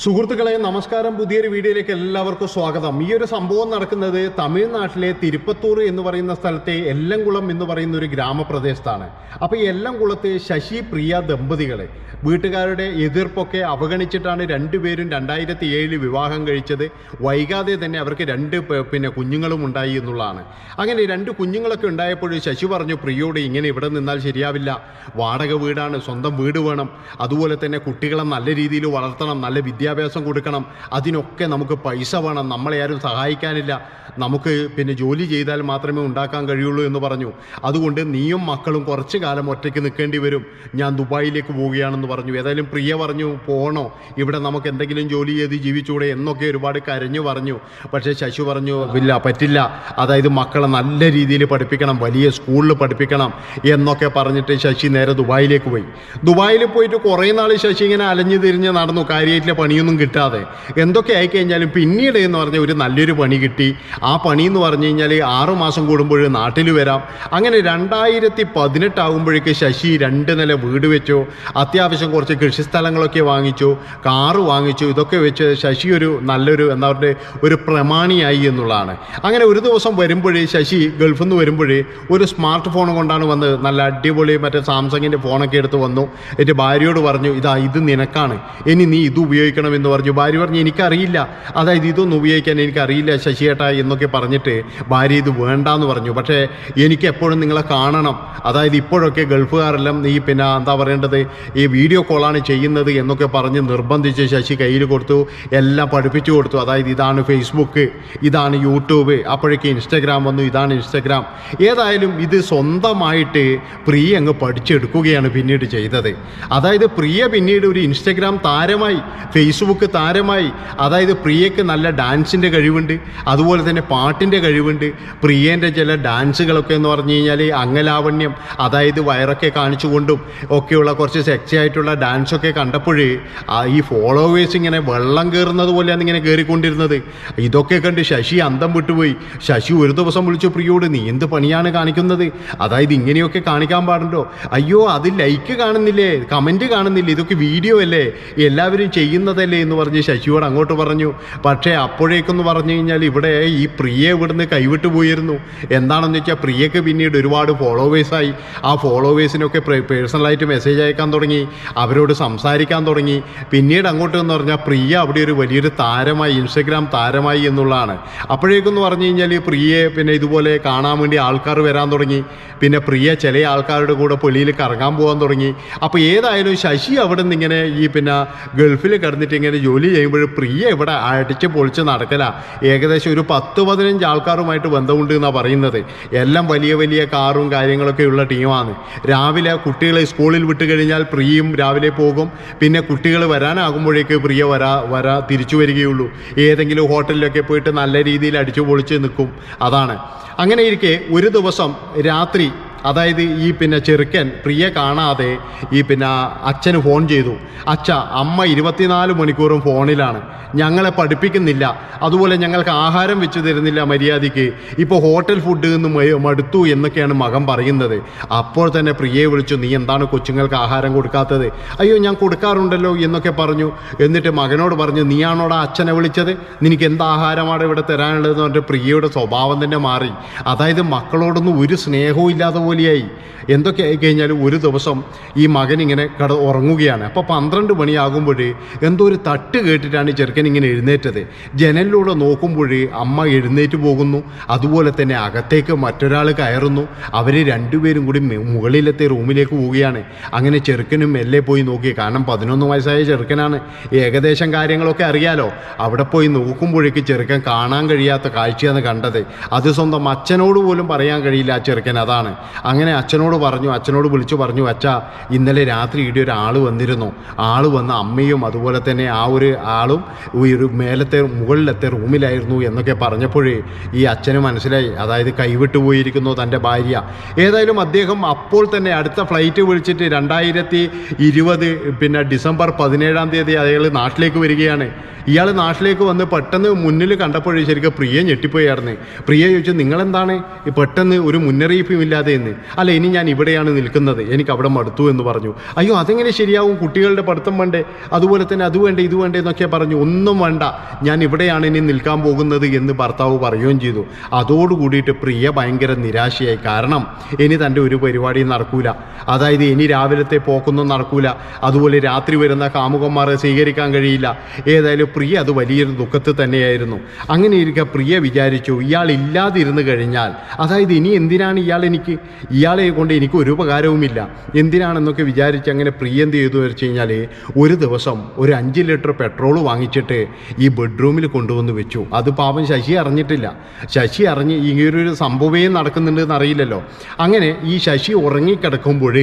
സുഹൃത്തുക്കളെ നമസ്കാരം. പുതിയൊരു വീഡിയോയിലേക്ക് എല്ലാവർക്കും സ്വാഗതം. ഈ ഒരു സംഭവം നടക്കുന്നത് തമിഴ്നാട്ടിലെ തിരുപ്പത്തൂർ എന്ന് പറയുന്ന സ്ഥലത്തെ എല്ലംകുളം എന്ന് പറയുന്ന ഒരു ഗ്രാമപ്രദേശത്താണ്. അപ്പോൾ ഈ എല്ലംകുളത്തെ ശശി പ്രിയ ദമ്പതികളെ വീട്ടുകാരുടെ എതിർപ്പൊക്കെ അവഗണിച്ചിട്ടാണ് രണ്ടുപേരും രണ്ടായിരത്തി ഏഴിൽ വിവാഹം കഴിച്ചത്. വൈകാതെ തന്നെ അവർക്ക് രണ്ട് പിന്നെ കുഞ്ഞുങ്ങളും ഉണ്ടായി എന്നുള്ളതാണ്. അങ്ങനെ രണ്ട് കുഞ്ഞുങ്ങളൊക്കെ ഉണ്ടായപ്പോൾ ശശി പറഞ്ഞു പ്രിയോട് ഇങ്ങനെ ഇവിടെ നിന്നാൽ ശരിയാവില്ല. വാടക വീടാണ് സ്വന്തം വീട് വേണം. അതുപോലെ തന്നെ കുട്ടികളെ നല്ല രീതിയിൽ വളർത്തണം നല്ല വിദ്യാഭ്യാസം കൊടുക്കണം. അതിനൊക്കെ നമുക്ക് പൈസ വേണം. നമ്മളെ ആരും സഹായിക്കാനില്ല. നമുക്ക് പിന്നെ ജോലി ചെയ്താൽ മാത്രമേ ഉണ്ടാക്കാൻ കഴിയുള്ളൂ എന്ന് പറഞ്ഞു. അതുകൊണ്ട് നീയും മക്കളും കുറച്ച് കാലം ഒറ്റയ്ക്ക് നിൽക്കേണ്ടി വരും. ഞാൻ ദുബായിലേക്ക് പോവുകയാണെന്ന് പറഞ്ഞു. ഏതായാലും പ്രിയ പറഞ്ഞു പോകണോ ഇവിടെ നമുക്ക് എന്തെങ്കിലും ജോലി ചെയ്ത് ജീവിച്ചൂടെ? എന്നൊക്കെ ഒരുപാട് കരഞ്ഞു പറഞ്ഞു. പക്ഷേ ശശു പറഞ്ഞു ഇല്ല പറ്റില്ല. അതായത് മക്കളെ നല്ല രീതിയിൽ പഠിപ്പിക്കണം വലിയ സ്കൂളിൽ പഠിപ്പിക്കണം എന്നൊക്കെ പറഞ്ഞിട്ട് ശശി നേരെ ദുബായിലേക്ക് പോയി. ദുബായിൽ പോയിട്ട് കുറേ നാൾ ശശി ഇങ്ങനെ അലഞ്ഞു തിരിഞ്ഞ് നടന്നു. കാര്യമായിട്ടുള്ള പണിയൊന്നും കിട്ടാതെ. എന്തൊക്കെ ആയിക്കഴിഞ്ഞാലും പിന്നീട് എന്ന് പറഞ്ഞ ഒരു നല്ലൊരു പണി കിട്ടി. ആ പണി എന്ന് പറഞ്ഞു കഴിഞ്ഞാൽ ആറു മാസം കൂടുമ്പോൾ നാട്ടിൽ വരാം. അങ്ങനെ രണ്ടായിരത്തി പതിനെട്ടാകുമ്പോഴേക്ക് ശശി രണ്ട് നില വീട് വെച്ചു. അത്യാവശ്യം കുറച്ച് കൃഷിസ്ഥലങ്ങളൊക്കെ വാങ്ങിച്ചു. കാറ് വാങ്ങിച്ചു. ഇതൊക്കെ വെച്ച് ശശി ഒരു നല്ലൊരു എന്താ പറയുക ഒരു പ്രമാണിയായി എന്നുള്ളതാണ്. അങ്ങനെ ഒരു ദിവസം വരുമ്പോഴേ ശശി ഗൾഫിൽ നിന്ന് വരുമ്പോഴേ ഒരു സ്മാർട്ട് ഫോൺ കൊണ്ടാണ് വന്ന് നല്ല അടിപൊളി മറ്റേ സാംസങ്ങിന്റെ ഫോണൊക്കെ എടുത്ത് വന്നു. എന്റെ ഭാര്യയോട് പറഞ്ഞു ഇതാ ഇത് നിനക്കാണ്. ഇനി നീ ഇത് ഉപയോഗിക്കണമെന്ന് പറഞ്ഞു. ഭാര്യ പറഞ്ഞു എനിക്കറിയില്ല. അതായത് ഇതൊന്നും ഉപയോഗിക്കാൻ എനിക്കറിയില്ല ശശിയേട്ടാ എന്നൊക്കെ പറഞ്ഞിട്ട് ഭാര്യ ഇത് വേണ്ടാന്ന് പറഞ്ഞു. പക്ഷേ എനിക്ക് എപ്പോഴും നിങ്ങളെ കാണണം. അതായത് ഇപ്പോഴൊക്കെ ഗൾഫുകാരെല്ലാം ഈ പിന്നെ എന്താ പറയേണ്ടത്? ഈ വീഡിയോ കോളാണ് ചെയ്യുന്നത് എന്നൊക്കെ പറഞ്ഞ് നിർബന്ധിച്ച് ശശി കയ്യിൽ കൊടുത്തു എല്ലാം പഠിപ്പിച്ചു കൊടുത്തു. അതായത് ഇതാണ് ഫേസ്ബുക്ക് ഇതാണ് യൂട്യൂബ് അപ്പോഴേക്ക് ഇൻസ്റ്റഗ്രാം വന്നു ഇതാണ് ഇൻസ്റ്റഗ്രാം ഏതായാലും ഇത് സ്വന്തമായിട്ട് പ്രിയ അങ്ങ് പഠിച്ചെടുക്കുകയാണ് പിന്നീട് ചെയ്തത്. അതായത് പ്രിയ പിന്നീട് ഒരു ഇൻസ്റ്റഗ്രാം താരമായി ഫേസ്ബുക്ക് താരമായി. അതായത് പ്രിയയ്ക്ക് നല്ല ഡാൻസിന്റെ കഴിവുണ്ട്. അതുപോലെ തന്നെ പാട്ടിന്റെ കഴിവുണ്ട്. പ്രിയേന്റെ ചില ഡാൻസുകളൊക്കെ എന്ന് പറഞ്ഞു കഴിഞ്ഞാൽ അംഗലാവണ്യം അതായത് വയറൊക്കെ കാണിച്ചുകൊണ്ടും ഒക്കെയുള്ള കുറച്ച് സെക്സി ആയിട്ടുള്ള ഡാൻസൊക്കെ കണ്ടപ്പോഴേ ഈ ഫോളോവേഴ്സ് ഇങ്ങനെ വെള്ളം കയറുന്നത് പോലെയാണ് ഇങ്ങനെ കയറിക്കൊണ്ടിരുന്നത് ഇതൊക്കെ കണ്ട് ശശി അന്തം വിട്ടുപോയി. ശശി ഒരു ദിവസം വിളിച്ചു പ്രിയോട് നീ എന്ത് പണിയാണ് കാണിക്കുന്നത്? അതായത് ഇങ്ങനെയൊക്കെ കാണിക്കാൻ പാടുണ്ടോ? അയ്യോ അത് ലൈക്ക് കാണുന്നില്ലേ? കമന്റ് കാണുന്നില്ലേ? ഇതൊക്കെ വീഡിയോ അല്ലേ? എല്ലാവരും ചെയ്യുന്നതല്ലേ? എന്ന് പറഞ്ഞ് ശശിയോട് അങ്ങോട്ട് പറഞ്ഞു. പക്ഷേ അപ്പോഴേക്കെന്ന് പറഞ്ഞു കഴിഞ്ഞാൽ ഇവിടെ ഈ പ്രിയെ ഇവിടുന്ന് കൈവിട്ട് പോയിരുന്നു. എന്താണെന്ന് വെച്ചാൽ പ്രിയക്ക് പിന്നീട് ഒരുപാട് ഫോളോവേഴ്സായി ആ ഫോളോവേഴ്സിനൊക്കെ പേഴ്സണലായിട്ട് മെസ്സേജ് അയക്കാൻ തുടങ്ങി. അവരോട് സംസാരിക്കാൻ തുടങ്ങി. പിന്നീട് അങ്ങോട്ട് എന്ന് പറഞ്ഞാൽ പ്രിയ അവിടെ ഒരു വലിയൊരു താരമായി ഇൻസ്റ്റഗ്രാം താരമായി എന്നുള്ളതാണ്. അപ്പോഴേക്കെന്ന് പറഞ്ഞു കഴിഞ്ഞാൽ ഈ പ്രിയയെ പിന്നെ ഇതുപോലെ കാണാൻ വേണ്ടി ആൾക്കാർ വരാൻ തുടങ്ങി. പിന്നെ പ്രിയ ചില ആൾക്കാരുടെ കൂടെ പൊളിയിൽ കറങ്ങാൻ പോകാൻ തുടങ്ങി. അപ്പോൾ ഏതായാലും ശശി അവിടെ നിന്ന് ഇങ്ങനെ ഈ പിന്നെ ഗൾഫിൽ കിടന്നിട്ട് ഇങ്ങനെ ജോലി ചെയ്യുമ്പോൾ പ്രിയ ഇവിടെ അടിച്ച് പൊളിച്ച് നടക്കല. ഏകദേശം ഒരു പത്ത് പതിനഞ്ച് ആൾക്കാരുമായിട്ട് ബന്ധമുണ്ട് എന്നാണ് പറയുന്നത്. എല്ലാം വലിയ വലിയ കാറും കാര്യങ്ങളൊക്കെ ഉള്ള ടീമാണ്. രാവിലെ കുട്ടികളെ സ്കൂളിൽ വിട്ട് കഴിഞ്ഞാൽ പ്രിയും രാവിലെ പോകും. പിന്നെ കുട്ടികൾ വരാനാകുമ്പോഴേക്ക് പ്രിയ വരാ വരാ തിരിച്ചു വരികയുള്ളൂ. ഏതെങ്കിലും ഹോട്ടലിലൊക്കെ പോയിട്ട് നല്ല രീതിയിൽ അടിച്ചു പൊളിച്ച് നിൽക്കും. അതാണ്. അങ്ങനെ ഇരിക്കെ ഒരു ദിവസം രാത്രി അതായത് ഈ പിന്നെ ചെറുക്കൻ പ്രിയ കാണാതെ ഈ പിന്നെ അച്ഛന് ഫോൺ ചെയ്തു. അച്ഛ അമ്മ ഇരുപത്തിനാല് മണിക്കൂറും ഫോണിലാണ് ഞങ്ങളെ പഠിപ്പിക്കുന്നില്ല. അതുപോലെ ഞങ്ങൾക്ക് ആഹാരം വെച്ച് തരുന്നില്ല മര്യാദയ്ക്ക്. ഇപ്പോൾ ഹോട്ടൽ ഫുഡ് നിന്ന് മടുത്തു എന്നൊക്കെയാണ് മകൻ പറയുന്നത്. അപ്പോൾ തന്നെ പ്രിയയെ വിളിച്ചു നീ എന്താണ് കൊച്ചുങ്ങൾക്ക് ആഹാരം കൊടുക്കാത്തത്? അയ്യോ ഞാൻ കൊടുക്കാറുണ്ടല്ലോ എന്നൊക്കെ പറഞ്ഞു. എന്നിട്ട് മകനോട് പറഞ്ഞു നീയാണോടാ അച്ഛനെ വിളിച്ചത്? നിനക്ക് എന്ത് ആഹാരമാണ് ഇവിടെ തരാനുള്ളതെന്ന് പറഞ്ഞിട്ട് പ്രിയയുടെ സ്വഭാവം തന്നെ മാറി. അതായത് മക്കളോടൊന്നും ഒരു സ്നേഹവും ഇല്ലാത്ത പോലെയായി എന്തൊക്കെ ആയി കഴിഞ്ഞാലും ഒരു ദിവസം ഈ മകൻ ഇങ്ങനെ കട ഉറങ്ങുകയാണ്. അപ്പോൾ പന്ത്രണ്ട് മണിയാകുമ്പോൾ എന്തോ ഒരു തട്ട് കേട്ടിട്ടാണ് ചെറുക്കൻ ഇങ്ങനെ എഴുന്നേറ്റത്. ജനലിലൂടെ നോക്കുമ്പോൾ അമ്മ എഴുന്നേറ്റ് പോകുന്നു. അതുപോലെ തന്നെ അകത്തേക്ക് മറ്റൊരാൾ കയറുന്നു. അവർ രണ്ടുപേരും കൂടി മുകളിലത്തെ റൂമിലേക്ക് പോവുകയാണ്. അങ്ങനെ ചെറുക്കനും മെല്ലെ പോയി നോക്കി. കാരണം പതിനൊന്ന് വയസ്സായ ചെറുക്കനാണ്. ഏകദേശം കാര്യങ്ങളൊക്കെ അറിയാലോ. അവിടെ പോയി നോക്കുമ്പോഴേക്ക് ചെറുക്കൻ കാണാൻ കഴിയാത്ത കാഴ്ചയാണ് കണ്ടത്. അത് സ്വന്തം അച്ഛനോട് പോലും പറയാൻ കഴിയില്ല ആ ചെറുക്കൻ. അതാണ്. അങ്ങനെ അച്ഛനോട് പറഞ്ഞു അച്ഛനോട് വിളിച്ചു പറഞ്ഞു അച്ഛ ഇന്നലെ രാത്രി ഇവിടെ ഒരാൾ വന്നിരുന്നു. ആൾ വന്ന അമ്മയും അതുപോലെ തന്നെ ആ ഒരു ആളും ഈ ഒരു മേലത്തെ മുകളിലത്തെ റൂമിലായിരുന്നു എന്നൊക്കെ പറഞ്ഞപ്പോഴേ ഈ അച്ഛന് മനസ്സിലായി. അതായത് കൈവിട്ടു പോയിരിക്കുന്നു തന്റെ ഭാര്യ. ഏതായാലും അദ്ദേഹം അപ്പോൾ തന്നെ അടുത്ത ഫ്ലൈറ്റ് വിളിച്ചിട്ട് രണ്ടായിരത്തി ഇരുപത് പിന്നെ ഡിസംബർ പതിനേഴാം തീയതി അയാൾ നാട്ടിലേക്ക് വരികയാണ്. ഇയാൾ നാട്ടിലേക്ക് വന്ന് പെട്ടെന്ന് മുന്നിൽ കണ്ടപ്പോഴേ ശരിക്കും പ്രിയ ഞെട്ടിപ്പോയായിരുന്നു. പ്രിയ ചോദിച്ചു നിങ്ങളെന്താണ്? പെട്ടെന്ന് ഒരു മുന്നറിയിപ്പും ഇല്ലാതെ എന്ന്. അല്ല ഇനി ഞാൻ ഇവിടെയാണ് നിൽക്കുന്നത്. എനിക്ക് അവിടെ മടുത്തു എന്ന് പറഞ്ഞു. അയ്യോ അതെങ്ങനെ ശരിയാവും? കുട്ടികളുടെ പഠിത്തം വേണ്ടേ? അതുപോലെ തന്നെ അത് വേണ്ടേ ഇത് വേണ്ടേ എന്നൊക്കെ പറഞ്ഞു. ഒന്നും വേണ്ട. ഞാൻ ഇവിടെയാണ് ഇനി നിൽക്കാൻ പോകുന്നത് എന്ന് ഭർത്താവ് പറയുകയും ചെയ്തു. അതോടുകൂടിയിട്ട് പ്രിയ ഭയങ്കര നിരാശയായി. കാരണം ഇനി തന്റെ ഒരു പരിപാടിയും നടക്കൂല. അതായത് ഇനി രാവിലത്തെ പോക്കൊന്നും നടക്കൂല. അതുപോലെ രാത്രി വരുന്ന കാമുകന്മാരെ സ്വീകരിക്കാൻ കഴിയില്ല. ഏതായാലും പ്രിയ അത് വലിയൊരു ദുഃഖത്തിൽ തന്നെയായിരുന്നു. അങ്ങനെ ഇരിക്കുക പ്രിയ വിചാരിച്ചു ഇയാൾ ഇല്ലാതിരുന്നു കഴിഞ്ഞാൽ അതായത് ഇനി എന്തിനാണ് ഇയാൾ എനിക്ക് ഇയാളെ കൊണ്ട് എനിക്ക് ഒരു ഉപകാരവുമില്ല. എന്തിനാണെന്നൊക്കെ വിചാരിച്ച് അങ്ങനെ പ്രിയ എന്ത് ചെയ്തു വെച്ച് കഴിഞ്ഞാൽ ഒരു ദിവസം ഒരു അഞ്ച് ലിറ്റർ പെട്രോൾ വാങ്ങിച്ചിട്ട് ഈ ബെഡ്റൂമിൽ കൊണ്ടുവന്ന് വെച്ചു. അത് പാപം ശശി അറിഞ്ഞിട്ടില്ല. ശശി അറിഞ്ഞ് ഇങ്ങനൊരു സംഭവമേ നടക്കുന്നുണ്ടെന്ന് അറിയില്ലല്ലോ. അങ്ങനെ ഈ ശശി ഉറങ്ങിക്കിടക്കുമ്പോൾ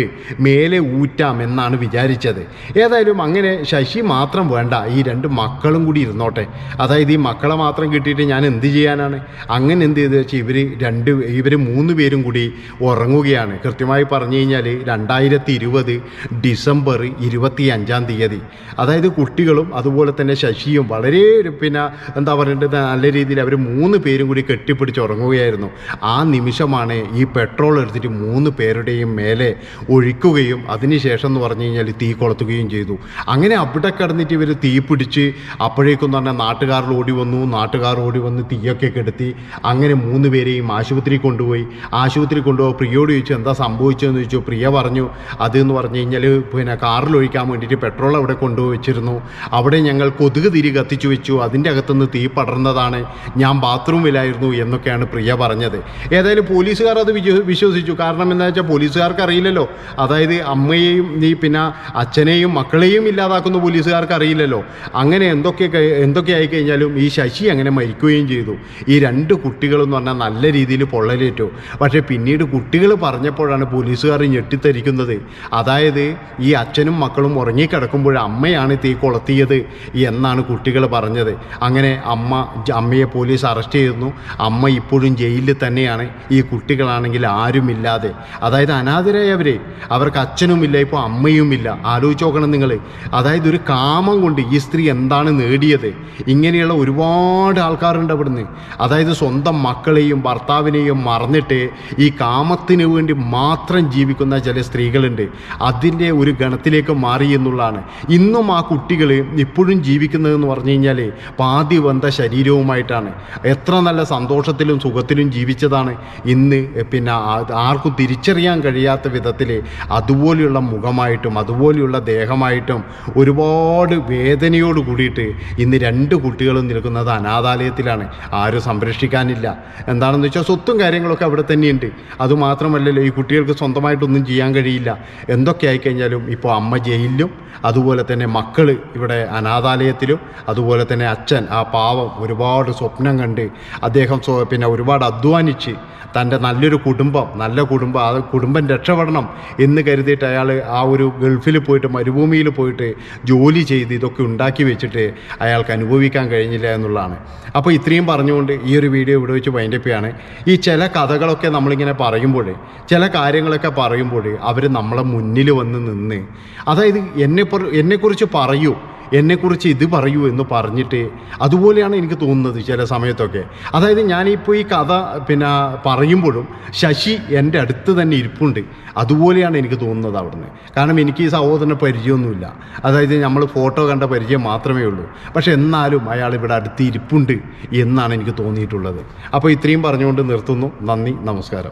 മേലെ ഊറ്റാം എന്നാണ് വിചാരിച്ചത്. ഏതായാലും അങ്ങനെ ശശി മാത്രം വേണ്ട ഈ രണ്ട് മക്കളും കൂടി ഇരുന്നോട്ടെ. അതായത് ഈ മക്കളെ മാത്രം കിട്ടിയിട്ട് ഞാൻ എന്ത് ചെയ്യാനാണ്? അങ്ങനെ എന്ത് ചെയ്ത് വെച്ചാൽ ഇവർ രണ്ട് ഇവർ മൂന്ന് പേരും കൂടി ഉറങ്ങുകയാണ്. കൃത്യമായി പറഞ്ഞു കഴിഞ്ഞാൽ രണ്ടായിരത്തി ഇരുപത് ഡിസംബർ ഇരുപത്തി അഞ്ചാം തീയതി. അതായത് കുട്ടികളും അതുപോലെ തന്നെ ശശിയും വളരെ പിന്നെ എന്താ പറയേണ്ടത്? നല്ല രീതിയിൽ അവർ മൂന്ന് പേരും കൂടി കെട്ടിപ്പിടിച്ച് ഉറങ്ങുകയായിരുന്നു. ആ നിമിഷമാണ് ഈ പെട്രോൾ എടുത്തിട്ട് മൂന്ന് പേരുടെയും മേലെ ഒഴിക്കുകയും അതിനുശേഷം എന്ന് പറഞ്ഞു കഴിഞ്ഞാൽ തീ കൊളുത്തുകയും ചെയ്തു. അങ്ങനെ അവിടെ കിടന്നിട്ട് ഇവർ തീ പിടിച്ച് അപ്പോഴേക്കും തന്നെ നാട്ടുകാരിൽ ഓടി വന്നു. നാട്ടുകാർ ഓടി വന്ന് തീയൊക്കെ കെടുത്തി അങ്ങനെ മൂന്ന് പേരെയും ആശുപത്രി കൊണ്ടുപോയി. ആശുപത്രി കൊണ്ടുപോയി. പ്രിയോട് ചോദിച്ചു എന്താ സംഭവിച്ചതെന്ന്? ചോദിച്ചു. പ്രിയ പറഞ്ഞു അതെന്ന് പറഞ്ഞു കഴിഞ്ഞാൽ പിന്നെ കാറിൽ ഒഴിക്കാൻ വേണ്ടിയിട്ട് പെട്രോൾ അവിടെ കൊണ്ടുപോയി വെച്ചിരുന്നു. അവിടെ ഞങ്ങൾ കൊതുക് തിരി കത്തിച്ചു വെച്ചു. അതിന്റെ അകത്തുനിന്ന് തീ പടർന്നതാണ്. ഞാൻ ബാത്റൂമിലായിരുന്നു എന്നൊക്കെയാണ് പ്രിയ പറഞ്ഞത്. ഏതായാലും പോലീസുകാർ അത് വിശ്വസിച്ചു. കാരണം എന്താ വെച്ചാൽ പോലീസുകാർക്ക് അറിയില്ലല്ലോ. അതായത് അമ്മയെയും നീ പിന്നെ അച്ഛനെയും മക്കളെയും ഇല്ലാതാക്കുന്ന പോലീസുകാർക്ക് അറിയില്ലല്ലോ. അങ്ങനെ എന്തൊക്കെ കഴി- എന്തൊക്കെ ആയിക്കഴിഞ്ഞാലും ഈ ശശി അങ്ങനെ മരിക്കുകയും ചെയ്തു. ഈ രണ്ട് കുട്ടികളെന്ന് പറഞ്ഞാൽ നല്ല രീതിയിൽ പൊള്ളലേറ്റു. പക്ഷേ പിന്നീട് കുട്ടികൾ പറഞ്ഞപ്പോഴാണ് പോലീസുകാർ ഞെട്ടിത്തരിക്കുന്നത്. അതായത് ഈ അച്ഛനും മക്കളും ഉറങ്ങിക്കിടക്കുമ്പോൾ അമ്മയാണ് തീ കൊളത്തിയത് എന്നാണ് കുട്ടികൾ പറഞ്ഞത്. അങ്ങനെ അമ്മ അമ്മയെ പോലീസ് അറസ്റ്റ് ചെയ്യുന്നു അമ്മ ഇപ്പോഴും ജയിലിൽ തന്നെയാണ്. ഈ കുട്ടികളാണെങ്കിൽ ആരുമില്ലാതെ. അതായത് അനാഥരായവരെ അവർക്ക് അച്ഛനുമില്ല ഇപ്പോൾ അമ്മയുമില്ല. ആലോചിച്ച് നോക്കണം നിങ്ങൾ. അതായത് ഒരു കാമം കൊണ്ട് ഈ സ്ത്രീ എന്താണ് നേടിയത് ഇങ്ങനെയുള്ള ഒരുപാട് ആൾക്കാരുണ്ട് അവിടുന്ന്. അതായത് സ്വന്തം മക്കളെയും ഭർത്താവിനെയും മറന്നിട്ട് ഈ കാമത്തിന് വേണ്ടി മാത്രം ജീവിക്കുന്ന ചില സ്ത്രീകളുണ്ട്. അതിന്റെ ഒരു ഗണത്തിലേക്ക് മാറി എന്നുള്ളതാണ്. ഇന്നും ആ കുട്ടികൾ ഇപ്പോഴും ജീവിക്കുന്നതെന്ന് പറഞ്ഞു കഴിഞ്ഞാൽ പാതി വന്ത ശരീരവുമായിട്ടാണ്. എത്ര നല്ല സന്തോഷത്തിലും സുഖത്തിലും ജീവിച്ചതാണ്. ഇന്ന് പിന്നെ ആർക്കും തിരിച്ചറിയാൻ കഴിയാത്ത വിധത്തിൽ അതുപോലെയുള്ള മുഖമായിട്ടും അതുപോലെയുള്ള ദേഹമായിട്ടും ഒരുപാട് വേദനയോട് കൂടിയിട്ട് ഇന്ന് രണ്ട് കുട്ടികളും നിൽക്കുന്നത് അനാഥാലയത്തിലാണ്. ആരും സംരക്ഷിക്കാനില്ല. എന്താണെന്ന് വെച്ചാൽ സ്വത്തും കാര്യങ്ങളൊക്കെ അവിടെ തന്നെയുണ്ട്. അതുമാത്രമല്ലല്ലോ ഈ കുട്ടികൾക്ക് സ്വന്തമായിട്ടൊന്നും ചെയ്യാൻ കഴിയില്ല. എന്തൊക്കെ ആയിക്കഴിഞ്ഞാലും ഇപ്പോൾ അമ്മ ജയിലിലും അതുപോലെ തന്നെ മക്കൾ ഇവിടെ അനാഥാലയത്തിലും അതുപോലെ തന്നെ അച്ഛൻ ആ പാവം ഒരുപാട് സ്വപ്നം കണ്ട് അദ്ദേഹം പിന്നെ ഒരുപാട് അധ്വാനിച്ച് തന്റെ നല്ലൊരു കുടുംബം നല്ല കുടുംബം ആ കുടുംബം രക്ഷപ്പെടണം എന്ന് കരുതിയിട്ട് അയാൾ ആ ഒരു ഗൾഫിൽ പോയിട്ട് മരുഭൂമിയിൽ പോയിട്ട് ജോലി ചെയ്ത് ഇതൊക്കെ ഉണ്ടാക്കി വെച്ചിട്ട് അയാൾക്ക് അനുഭവിക്കാൻ കഴിഞ്ഞില്ല എന്നുള്ളതാണ്. അപ്പോൾ ഇത്രയും പറഞ്ഞുകൊണ്ട് ഈ ഒരു വീഡിയോ ഇവിടെ വെച്ച് വൈൻഡപ്പിയാണ് ഈ ചില കഥകളൊക്കെ നമ്മളിങ്ങനെ പറയുമ്പോൾ ചില കാര്യങ്ങളൊക്കെ പറയുമ്പോൾ അവർ നമ്മളെ മുന്നിൽ വന്ന് നിന്ന് അതായത് എന്നെ എന്നെക്കുറിച്ച് പറയൂ. എന്നെക്കുറിച്ച് ഇത് പറയൂ എന്ന് പറഞ്ഞിട്ട് അതുപോലെയാണ് എനിക്ക് തോന്നുന്നത് ചില സമയത്തൊക്കെ. അതായത് ഞാനിപ്പോൾ ഈ കഥ പിന്നെ പറയുമ്പോഴും ശശി എന്റെ അടുത്ത് തന്നെ ഇരിപ്പുണ്ട്. അതുപോലെയാണ് എനിക്ക് തോന്നുന്നത് അവിടുന്ന്. കാരണം എനിക്ക് ഈ സഹോദരനെ പരിചയമൊന്നുമില്ല. അതായത് നമ്മൾ ഫോട്ടോ കണ്ട പരിചയം മാത്രമേ ഉള്ളൂ. പക്ഷേ എന്നാലും അയാൾ ഇവിടെ അടുത്ത് ഇരിപ്പുണ്ട് എന്നാണ് എനിക്ക് തോന്നിയിട്ടുള്ളത്. അപ്പോൾ ഇത്രയും പറഞ്ഞുകൊണ്ട് നിർത്തുന്നു. നന്ദി നമസ്കാരം.